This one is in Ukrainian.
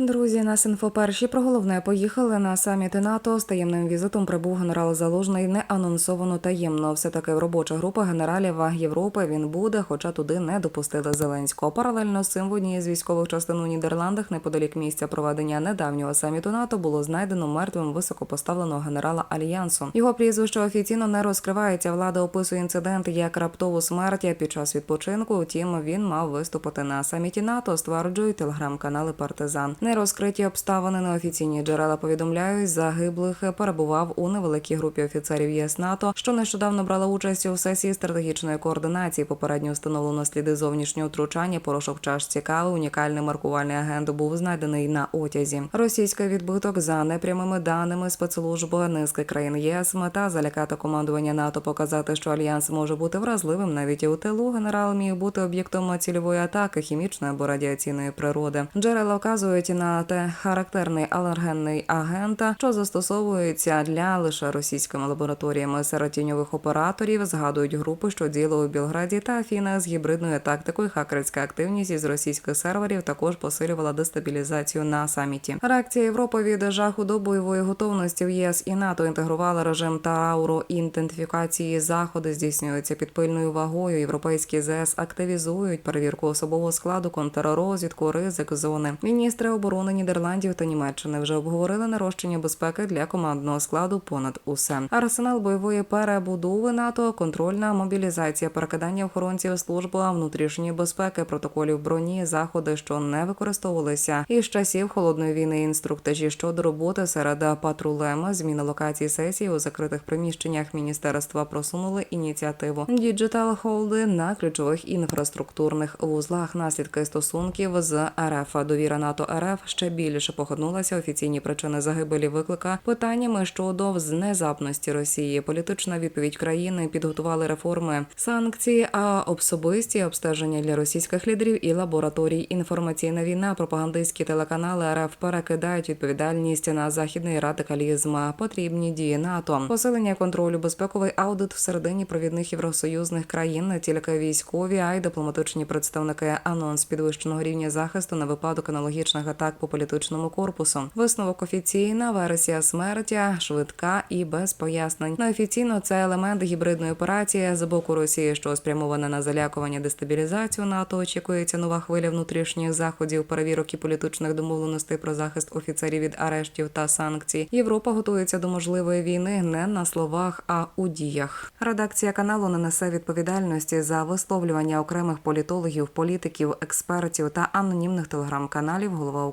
Друзі, нас інфоперші про головне поїхали на саміт НАТО. З таємним візитом прибув генерал Залужний не анонсовано таємно. Все таки робоча група генералів Європи він буде, хоча туди не допустили Зеленського. Паралельно з цим в одній з військових частин у Нідерландах, неподалік місця проведення недавнього саміту НАТО, було знайдено мертвим високопоставленого генерала Альянсу. Його прізвище офіційно не розкривається. Влада описує інцидент як раптову смерть під час відпочинку. Втім, він мав виступити на саміті НАТО. Стверджують телеграм-канали Партизан. Нерозкриті обставини неофіційні джерела повідомляють, загиблих перебував у невеликій групі офіцерів ЄС НАТО, що нещодавно брала участь у сесії стратегічної координації. Попередньо встановлено сліди зовнішнього втручання. Порошок чашці кави. Унікальний маркувальний агент був знайдений на отязі. Російський відбиток за непрямими даними спецслужби низки країн ЄС. Мета залякати командування НАТО, показати, що альянс може бути вразливим навіть і у тилу. Генерал міг бути об'єктом цільової атаки хімічної або радіаційної природи. Джерела вказують на те характерний алергенний агент, що застосовується для лише російськими лабораторіями серед тіньових операторів. Згадують групи, що діяли у Білграді та Афінах з гібридною тактикою. Хакерська активність із російських серверів також посилювала дестабілізацію на саміті. Реакція Європи від жаху до бойової готовності в єС і НАТО інтегрували режим Тарауру ідентифікації заходи здійснюються під пильною вагою. Європейські ЗС активізують перевірку особового складу, контррозвідку, ризик зони. Міністри оборони Нідерландів та Німеччини вже обговорили нарощення безпеки для командного складу понад усе. Арсенал бойової перебудови НАТО, контрольна мобілізація, перекидання охоронців служби внутрішньої безпеки, протоколів броні, заходи, що не використовувалися із часів холодної війни. Інструктажі щодо роботи серед патрулем, зміна локації сесії у закритих приміщеннях міністерства просунули ініціативу Діджитал Холди на ключових інфраструктурних вузлах. Наслідки стосунків з РФ довіра НАТО РФ ще більше похитнулася. Офіційні причини загибелі виклика питаннями щодо внезапності Росії. Політична відповідь країни підготували реформи санкції, а особисті обстеження для російських лідерів і лабораторій. Інформаційна війна, пропагандистські телеканали РФ перекидають відповідальність на західний радикалізм. Потрібні дії НАТО, посилення контролю, безпековий аудит всередині провідних євросоюзних країн, не тільки військові, а й дипломатичні представники. Анонс підвищеного рівня захисту на випадок аналогічних атак по політичному корпусу. Висновок офіційна версія смерті швидка і без пояснень. Неофіційно це елемент гібридної операції з боку Росії, що спрямована на залякування дестабілізацію НАТО. Очікується нова хвиля внутрішніх заходів, перевірок і політичних домовленостей про захист офіцерів від арештів та санкцій. Європа готується до можливої війни не на словах, а у діях. Редакція каналу не несе відповідальності за висловлювання окремих політологів, політиків, експертів та анонімних телеграм-каналів. Голова у